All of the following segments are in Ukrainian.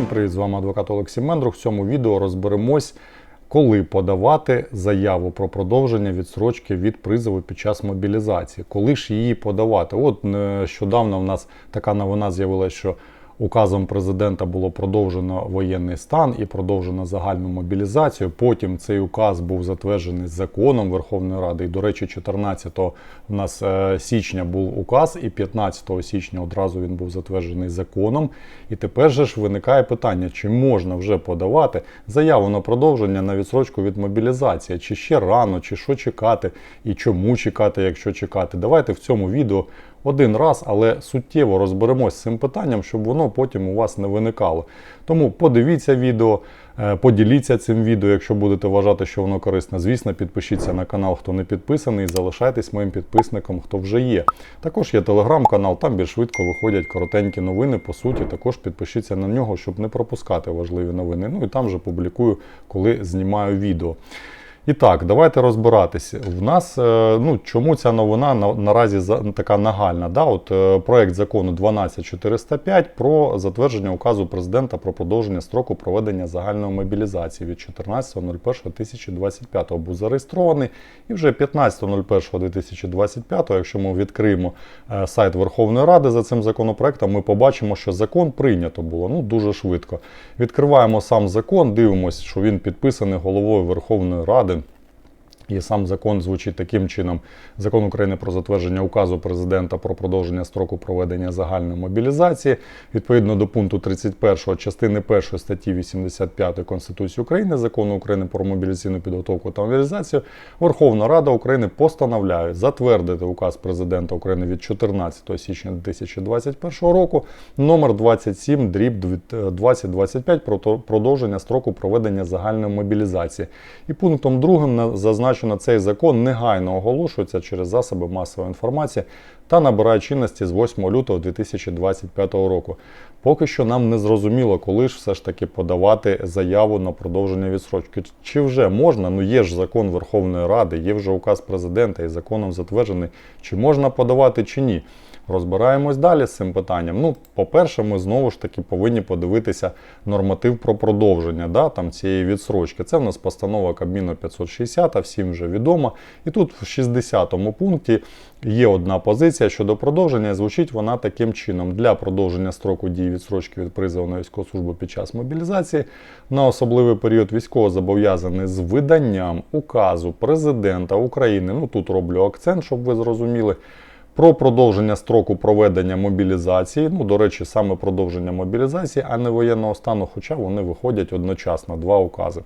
Всім привіт, з вами адвокат Олексій Мендрух. В цьому відео розберемось, коли подавати заяву про продовження відсрочки від призову під час мобілізації. Коли ж її подавати? От нещодавно в нас така новина з'явилася, що указом президента було продовжено воєнний стан і продовжено загальну мобілізацію. Потім цей указ був затверджений законом Верховної Ради. І, до речі, 14 в нас е, січня був указ, і 15 січня одразу він був затверджений законом. І тепер же ж виникає питання, чи можна вже подавати заяву на продовження на відсрочку від мобілізації, чи ще рано, чи що чекати, і чому чекати, якщо чекати. Давайте в цьому відео один раз, але суттєво розберемось з цим питанням, щоб воно потім у вас не виникало. Тому подивіться відео, е, поділіться цим відео, якщо будете вважати, що воно корисне. Звісно, підпишіться на канал, хто не підписаний, і залишайтесь моїм підписником, хто вже є. Також є телеграм-канал, там більш швидко виходять коротенькі новини. По суті, також підпишіться на нього, щоб не пропускати важливі новини. Ну і там же публікую, коли знімаю відео. І так, давайте розбиратися. В нас е, ну чому ця новина наразі така нагальна? Да? От е, проект закону 12405 про затвердження указу президента про продовження строку проведення загальної мобілізації від 14.01.2025 був зареєстрований. І вже 15.01.2025, якщо ми відкриємо е, сайт Верховної Ради за цим законопроектом, ми побачимо, що закон прийнято було ну дуже швидко. Відкриваємо сам закон, дивимося, що він підписаний головою Верховної Ради. І сам закон звучить таким чином: закон України про затвердження указу президента про продовження строку проведення загальної мобілізації відповідно до пункту 31 частини 1 статті 85 Конституції України, закону України про мобілізаційну підготовку та мобілізацію, Верховна Рада України постановляє затвердити указ президента України від 14 січня 2021 року номер 27 дріб 2025 про продовження строку проведення загальної мобілізації. І пунктом другим зазначено на цей закон негайно оголошується через засоби масової інформації та набирає чинності з 8 лютого 2025 року. Поки що нам не зрозуміло, коли ж все ж таки подавати заяву на продовження відсрочки. Чи вже можна? Ну є ж закон Верховної Ради, є вже указ президента і законом затверджений, чи можна подавати, чи ні. Розбираємось далі з цим питанням. Ну, по-перше, ми знову ж таки повинні подивитися норматив про продовження да, там, цієї відсрочки. Це в нас постанова Кабміну 560, а всім вже відомо. І тут в 60-му пункті є одна позиція щодо продовження, звучить вона таким чином: для продовження строку дії відсрочки від призову на військову службу під час мобілізації на особливий період військово зобов'язаний з виданням указу президента України. Ну тут роблю акцент, щоб ви зрозуміли. Про продовження строку проведення мобілізації, ну, до речі, саме продовження мобілізації, а не воєнного стану, хоча вони виходять одночасно, два укази.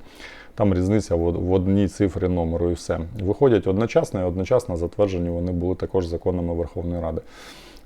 Там різниця в одній цифрі номеру і все. Виходять одночасно і одночасно затверджені вони були також законами Верховної Ради.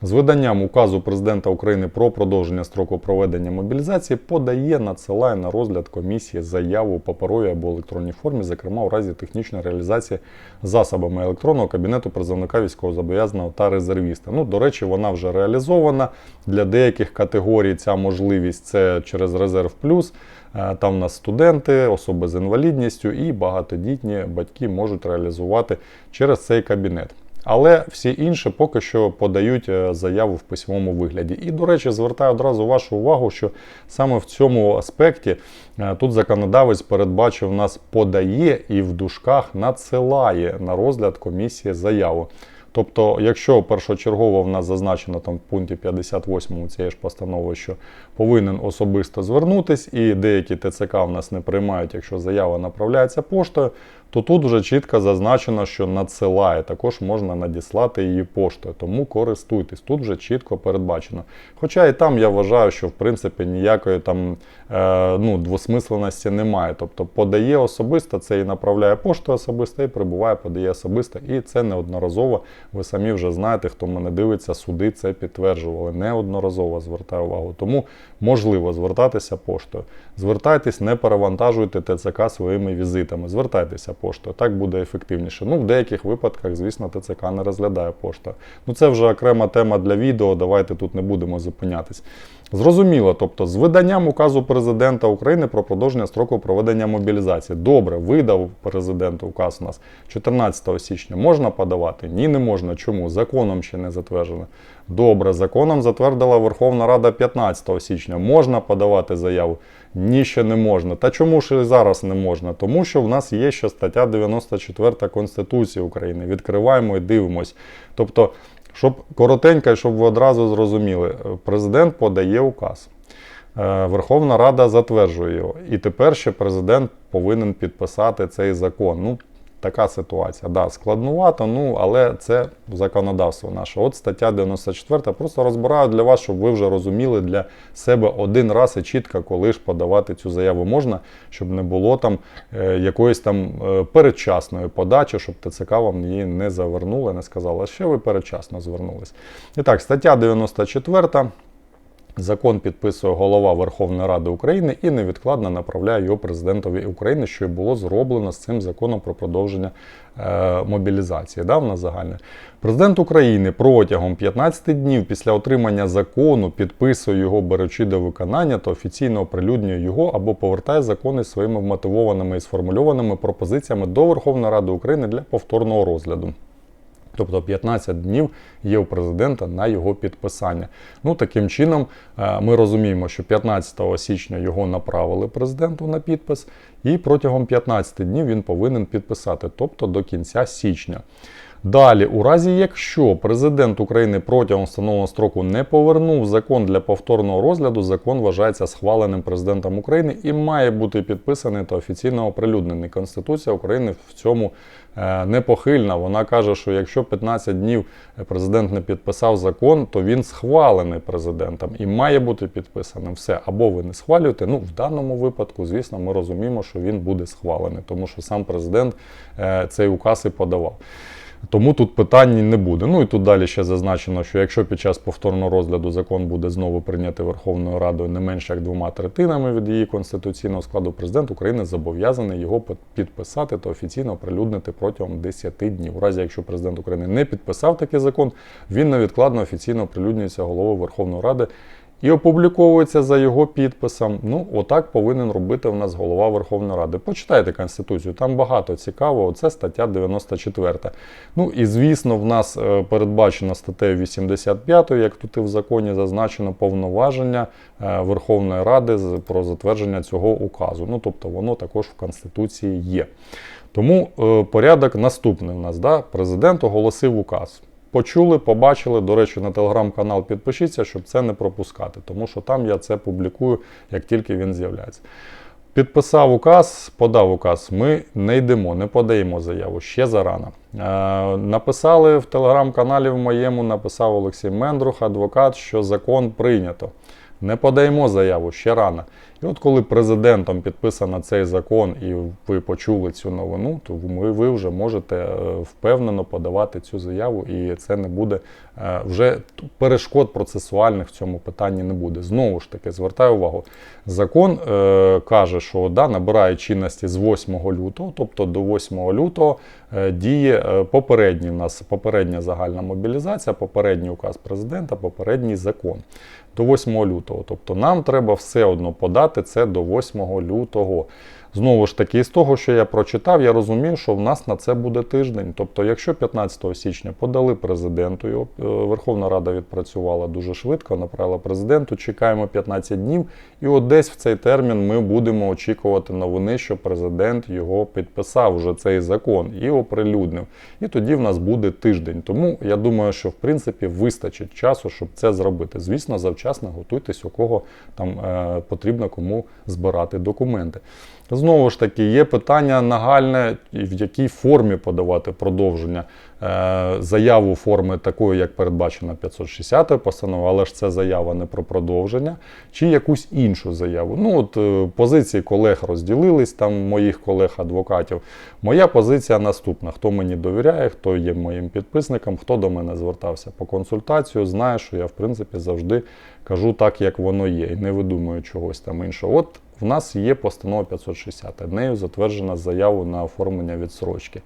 З виданням указу президента України про продовження строку проведення мобілізації подає, надсилає на розгляд комісії заяву у паперовій або електронній формі, зокрема у разі технічної реалізації засобами електронного кабінету призовника військовозобов'язаного та резервіста. Ну, до речі, вона вже реалізована для деяких категорій. Ця можливість це через резерв плюс. Е, там у нас студенти, особи з інвалідністю і багатодітні батьки можуть реалізувати через цей кабінет. Але всі інші поки що подають е, заяву в письмовому вигляді. І, до речі, звертаю одразу вашу увагу, що саме в цьому аспекті е, тут законодавець передбачив нас подає і в дужках надсилає на розгляд комісії заяву. Тобто, якщо першочергово в нас зазначено там в пункті 58 цієї ж постанови, що повинен особисто звернутись, і деякі ТЦК в нас не приймають, якщо заява направляється поштою, то тут вже чітко зазначено, що надсилає. Також можна надіслати її поштою, тому користуйтесь. Тут вже чітко передбачено. Хоча і там я вважаю, що в принципі ніякої там е, ну, двосмисленості немає. Тобто подає особисто, це і направляє поштою особисто, і прибуває, подає особисто. І це неодноразово. Ви самі вже знаєте, хто мене дивиться, суди це підтверджували. Неодноразово звертаю увагу. Тому можливо звертатися поштою. Звертайтесь, не перевантажуйте ТЦК своїми візитами. Звертайтеся поштою. Так буде ефективніше. Ну, в деяких випадках, звісно, ТЦК не розглядає пошта. Ну це вже окрема тема для відео. Давайте тут не будемо зупинятись. Зрозуміло, тобто з виданням указу президента України про продовження строку проведення мобілізації. Добре, видав президент указ у нас 14 січня. Можна подавати? Ні, не можна. Чому? Законом ще не затверджено. Добре, законом затвердила Верховна Рада 15 січня. Можна подавати заяву? Ні, ще не можна. Та чому ж і зараз не можна? Тому що в нас є ще стаття 94 Конституції України. Відкриваємо і дивимось. Тобто, щоб коротенько, щоб ви одразу зрозуміли, президент подає указ. Е, Верховна Рада затверджує його. І тепер ще президент повинен підписати цей закон. Ну, така ситуація. Да, складнувато, ну, але це законодавство наше. От стаття 94. Просто розбираю для вас, щоб ви вже розуміли для себе один раз і чітко, коли ж подавати цю заяву можна, щоб не було там е, якоїсь там е, передчасної подачі, щоб ТЦК вам її не завернули, не сказали, ще ви передчасно звернулись. І так, стаття 94. Закон підписує голова Верховної Ради України і невідкладно направляє його президентові України, що і було зроблено з цим законом про продовження е, мобілізації. Да, в нас загальне. Президент України протягом 15 днів після отримання закону підписує його, беручи до виконання та офіційно оприлюднює його або повертає закони своїми вмотивованими і сформульованими пропозиціями до Верховної Ради України для повторного розгляду. Тобто 15 днів є у президента на його підписання. Ну таким чином е, ми розуміємо, що 15 січня його направили президенту на підпис, і протягом 15 днів він повинен підписати, тобто до кінця січня. Далі, у разі якщо президент України протягом встановленого строку не повернув закон для повторного розгляду, закон вважається схваленим президентом України і має бути підписаний та офіційно оприлюднений. Конституція України в цьому е, непохильна. Вона каже, що якщо 15 днів президент не підписав закон, то він схвалений президентом і має бути підписаним. Все або ви не схвалюєте. Ну в даному випадку, звісно, ми розуміємо, що він буде схвалений, тому що сам президент е, цей указ і подавав. Тому тут питань не буде. Ну і тут далі ще зазначено, що якщо під час повторного розгляду закон буде знову прийнятий Верховною Радою не менше як двома третинами від її конституційного складу, президент України зобов'язаний його підписати та офіційно оприлюднити протягом 10 днів. У разі, якщо президент України не підписав такий закон, він невідкладно офіційно оприлюднюється головою Верховної Ради і опубліковується за його підписом. Ну, отак повинен робити в нас голова Верховної Ради. Почитайте Конституцію, там багато цікавого. Це стаття 94. Ну і звісно, в нас е, передбачено статтею 85, як тут і в законі зазначено повноваження е, Верховної Ради про затвердження цього указу. Ну, тобто воно також в Конституції є. Тому е, порядок наступний у нас. Да? Президент оголосив указ. Почули, побачили. До речі, на телеграм-канал підпишіться, щоб це не пропускати, тому що там я це публікую, як тільки він з'являється. Підписав указ, подав указ. Ми не йдемо, не подаємо заяву ще зарано. Е, написали в телеграм-каналі в моєму, написав Олексій Мендрух, адвокат, що закон прийнято. Не подаємо заяву ще рано. І от коли президентом підписано цей закон, і ви почули цю новину, то ви, вже можете е, впевнено подавати цю заяву, і це не буде е, вже перешкод процесуальних в цьому питанні не буде. Знову ж таки, звертаю увагу, закон е, каже, що да, набирає чинності з 8 лютого, тобто до 8 лютого діє е, попередній у нас попередня загальна мобілізація, попередній указ президента, попередній закон. До 8 лютого. Тобто нам треба все одно подати це до 8 лютого. Знову ж таки, з того, що я прочитав, я розумів, що в нас на це буде тиждень. Тобто, якщо 15 січня подали президенту, його е, Верховна Рада відпрацювала дуже швидко, направила президенту, чекаємо 15 днів, і от десь в цей термін ми будемо очікувати новини, що президент його підписав вже цей закон і оприлюднив. І тоді в нас буде тиждень. Тому я думаю, що в принципі вистачить часу, щоб це зробити. Звісно, завчасно готуйтесь, у кого там е, потрібно кому збирати документи. Знову ж таки, є питання нагальне, в якій формі подавати продовження. Е, заяву форми такої, як передбачено 560 постанови, але ж це заява не про продовження, чи якусь іншу заяву. Ну от е, Позиції колег розділились, там моїх колег-адвокатів. Моя позиція наступна: хто мені довіряє, хто є моїм підписником, хто до мене звертався по консультацію, знає, що я в принципі завжди кажу так, як воно є, і не видумую чогось там іншого. От в нас є постанова 560, нею затверджена заява на оформлення відсрочки.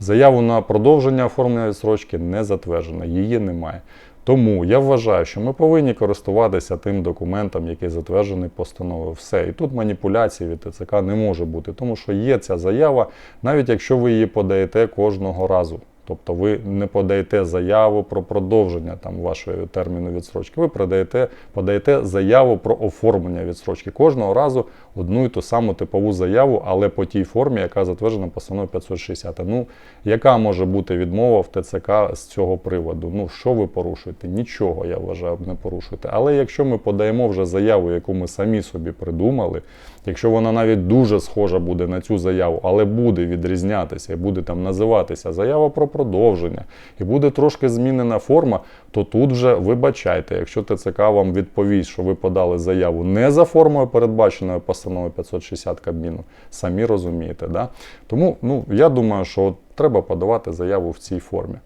Заяву на продовження оформлення відсрочки не затверджена, її немає. Тому я вважаю, що ми повинні користуватися тим документом, який затверджений постановою. Все. І тут маніпуляції від ТЦК не може бути, тому що є ця заява, навіть якщо ви її подаєте кожного разу. Тобто ви не подаєте заяву про продовження там вашої терміну відсрочки. Ви подаєте, подаєте заяву про оформлення відсрочки. Кожного разу одну і ту саму типову заяву, але по тій формі, яка затверджена постановою 560. Ну, яка може бути відмова в ТЦК з цього приводу? Ну, що ви порушуєте? Нічого, я вважаю, не порушуєте. Але якщо ми подаємо вже заяву, яку ми самі собі придумали, якщо вона навіть дуже схожа буде на цю заяву, але буде відрізнятися і буде там називатися заява про продовження, і буде трошки змінена форма, то тут вже вибачайте, якщо ТЦК вам відповість, що ви подали заяву не за формою, передбаченою постановою 560 Кабміну, самі розумієте. Да? Тому ну, я думаю, що треба подавати заяву в цій формі.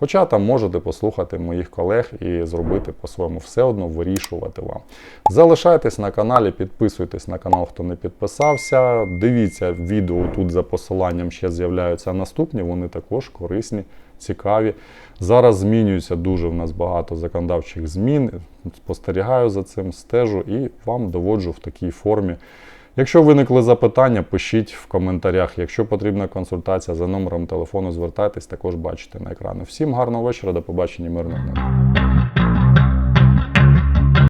Хоча там можете послухати моїх колег і зробити по-своєму все одно вирішувати вам. Залишайтесь на каналі, підписуйтесь на канал, хто не підписався. Дивіться відео тут за посиланням ще з'являються наступні, вони також корисні, цікаві. Зараз змінюється дуже в нас багато законодавчих змін. Спостерігаю за цим, стежу і вам доводжу в такій формі. Якщо виникли запитання, пишіть в коментарях. Якщо потрібна консультація за номером телефону, звертайтесь, також бачите на екрану. Всім гарного вечора, до побачення, мирного неба.